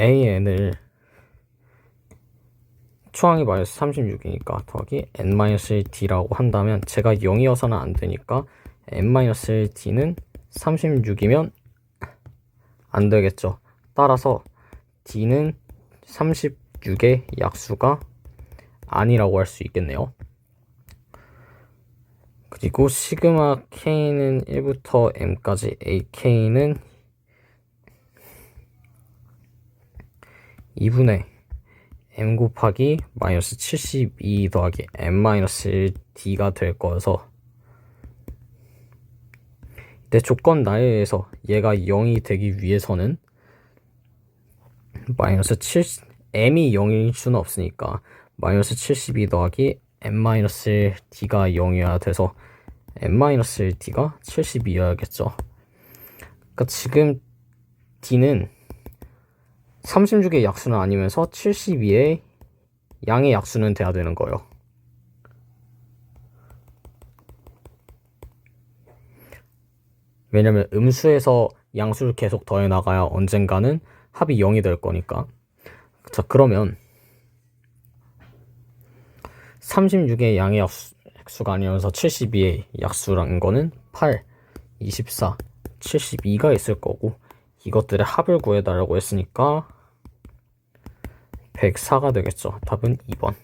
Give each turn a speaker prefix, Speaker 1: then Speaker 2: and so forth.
Speaker 1: AN을 초항이 마이너스 36이니까 더하기 n-1d라고 한다면 제가 0이어서는 안 되니까 n-1d는 36이면 안 되겠죠. 따라서 d는 36의 약수가 아니라고 할 수 있겠네요. 그리고 시그마 k는 1부터 m까지 ak는 2분의 m 곱하기 마이너스 72 더하기 m 마이너스 d가 될 거여서 내 조건 나에 의해서 얘가 0이 되기 위해서는 마이너스 7 m이 0일 수는 없으니까 마이너스 72 더하기 m 마이너스 d가 0이어야 돼서 m 마이너스 d가 72여야겠죠. 그러니까 지금 d는 36의 약수는 아니면서 72의 양의 약수는 돼야 되는 거예요. 왜냐면 음수에서 양수를 계속 더해 나가야 언젠가는 합이 0이 될 거니까. 자, 그러면 36의 양의 약수, 가 아니면서 72의 약수라는 거는 8, 24, 72가 있을 거고 이것들의 합을 구해달라고 했으니까 104가 되겠죠. 답은 2번.